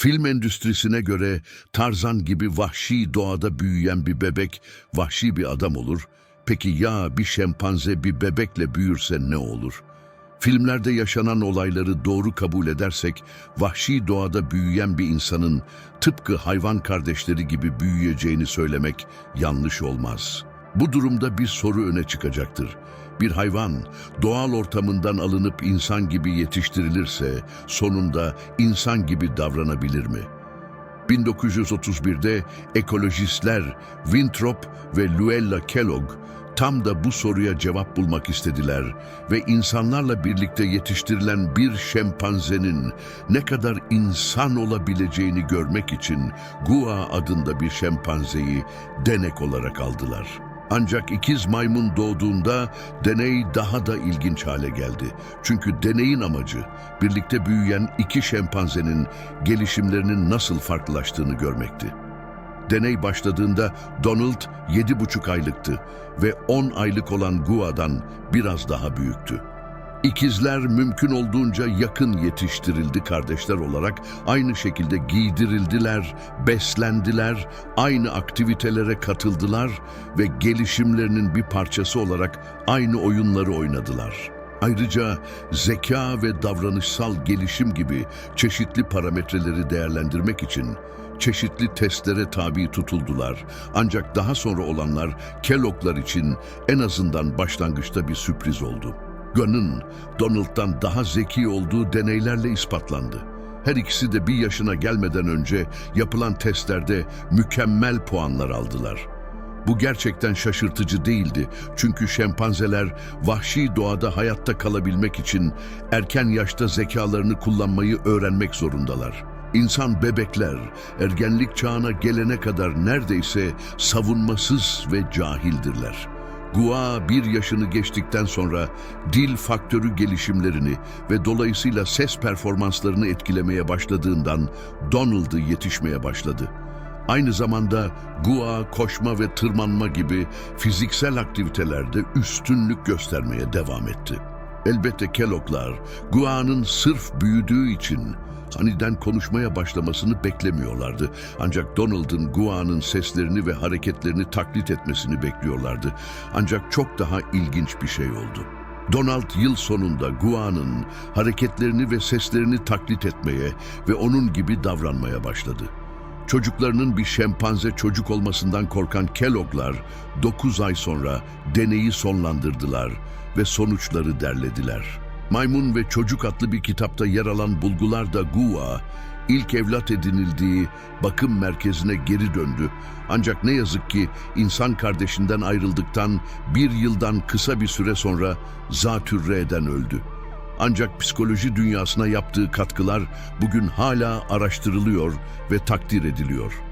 Film endüstrisine göre Tarzan gibi vahşi doğada büyüyen bir bebek vahşi bir adam olur. Peki ya bir şempanze bir bebekle büyürse ne olur? Filmlerde yaşanan olayları doğru kabul edersek vahşi doğada büyüyen bir insanın tıpkı hayvan kardeşleri gibi büyüyeceğini söylemek yanlış olmaz. Bu durumda bir soru öne çıkacaktır. Bir hayvan doğal ortamından alınıp insan gibi yetiştirilirse sonunda insan gibi davranabilir mi? 1931'de ekolojistler Winthrop ve Luella Kellogg tam da bu soruya cevap bulmak istediler ve insanlarla birlikte yetiştirilen bir şempanzenin ne kadar insan olabileceğini görmek için Gua adında bir şempanzeyi denek olarak aldılar. Ancak ikiz maymun doğduğunda deney daha da ilginç hale geldi. Çünkü deneyin amacı birlikte büyüyen iki şempanzenin gelişimlerinin nasıl farklılaştığını görmekti. Deney başladığında Donald 7,5 aylıktı ve 10 aylık olan Gua'dan biraz daha büyüktü. İkizler mümkün olduğunca yakın yetiştirildi kardeşler olarak. Aynı şekilde giydirildiler, beslendiler, aynı aktivitelere katıldılar ve gelişimlerinin bir parçası olarak aynı oyunları oynadılar. Ayrıca zeka ve davranışsal gelişim gibi çeşitli parametreleri değerlendirmek için çeşitli testlere tabi tutuldular. Ancak daha sonra olanlar Kellogg'lar için en azından başlangıçta bir sürpriz oldu. Gunn'ın Donald'dan daha zeki olduğu deneylerle ispatlandı. Her ikisi de bir yaşına gelmeden önce yapılan testlerde mükemmel puanlar aldılar. Bu gerçekten şaşırtıcı değildi çünkü şempanzeler vahşi doğada hayatta kalabilmek için erken yaşta zekalarını kullanmayı öğrenmek zorundalar. İnsan bebekler ergenlik çağına gelene kadar neredeyse savunmasız ve cahildirler. Gua bir yaşını geçtikten sonra dil faktörü gelişimlerini ve dolayısıyla ses performanslarını etkilemeye başladığından Donald'ı yetişmeye başladı. Aynı zamanda Gua, koşma ve tırmanma gibi fiziksel aktivitelerde üstünlük göstermeye devam etti. Elbette Kellogg'lar Gua'nın sırf büyüdüğü için aniden konuşmaya başlamasını beklemiyorlardı. Ancak Donald'ın Gua'nın seslerini ve hareketlerini taklit etmesini bekliyorlardı. Ancak çok daha ilginç bir şey oldu. Donald yıl sonunda Gua'nın hareketlerini ve seslerini taklit etmeye ve onun gibi davranmaya başladı. Çocuklarının bir şempanze çocuk olmasından korkan Kellogg'lar 9 ay sonra deneyi sonlandırdılar ve sonuçları derlediler. Maymun ve Çocuk adlı bir kitapta yer alan bulgularda Gua, ilk evlat edinildiği bakım merkezine geri döndü. Ancak ne yazık ki insan kardeşinden ayrıldıktan bir yıldan kısa bir süre sonra zatürreden öldü. Ancak psikoloji dünyasına yaptığı katkılar bugün hala araştırılıyor ve takdir ediliyor.